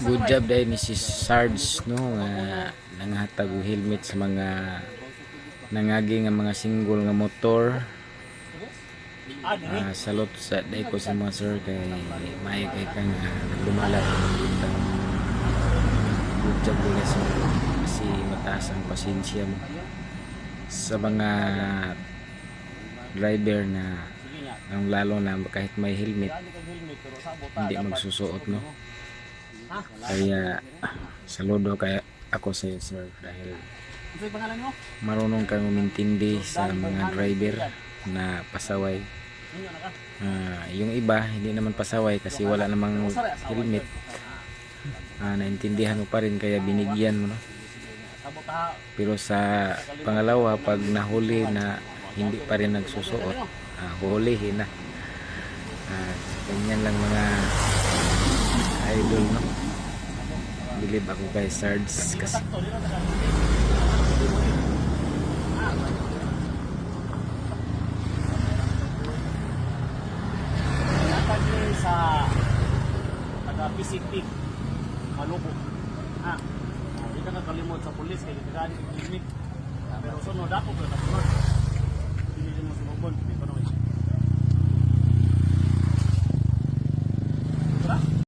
good job dahil ni si Sarge no nga nanghatag og helmet sa mga nangagi nga mga single nga motor. Ah, salot sa dahil ko sa mga sir kay may kay kang uh, lumalat. Good job din sa kasi mataas ang pasensya mo sa mga driver na ang lalo na kahit may helmet hindi magsusuot no kaya saludo kaya ako sa iyo sir dahil marunong kang umintindi sa mga driver na pasaway. Ah, yung iba hindi naman pasaway kasi wala namang helmet. Ah, naintindihan mo pa rin kaya binigyan mo no? Pero sa pangalawa pag nahuli na hindi pa rin nagsusuot ah, huhulihin na. Ah, ganyan lang mga idol no believe ako kay Sards kasi sa taga Pacific Malubo. Ha. Hindi ka nakalimot sa pulis kay gagani ng limit. Pero sunod ako pero sunod.